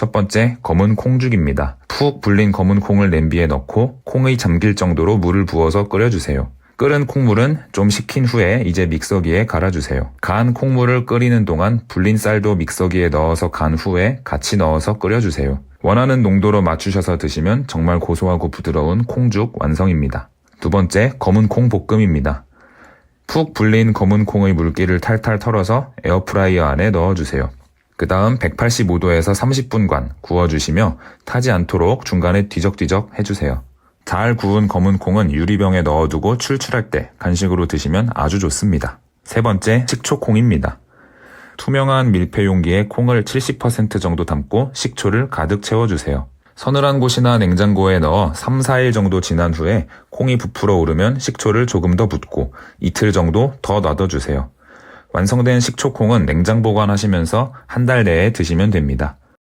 첫 번째, 검은 콩죽입니다. 푹 불린 검은 콩을 냄비에 넣고 콩의 잠길 정도로 물을 부어서 끓여주세요. 끓은 콩물은 좀 식힌 후에 이제 믹서기에 갈아주세요. 간 콩물을 끓이는 동안 불린 쌀도 믹서기에 넣어서 간 후에 같이 넣어서 끓여주세요. 원하는 농도로 맞추셔서 드시면 정말 고소하고 부드러운 콩죽 완성입니다. 두 번째, 검은 콩 볶음입니다. 푹 불린 검은 콩의 물기를 탈탈 털어서 에어프라이어 안에 넣어주세요. 그 다음 185도에서 30분간 구워주시며 타지 않도록 중간에 뒤적뒤적 해주세요. 잘 구운 검은 콩은 유리병에 넣어두고 출출할 때 간식으로 드시면 아주 좋습니다. 세 번째, 식초콩입니다. 투명한 밀폐 용기에 콩을 70% 정도 담고 식초를 가득 채워주세요. 서늘한 곳이나 냉장고에 넣어 3, 4일 정도 지난 후에 콩이 부풀어 오르면 식초를 조금 더 붓고 이틀 정도 더 놔둬주세요. 완성된 식초콩은 냉장 보관하시면서 한 달 내에 드시면 됩니다.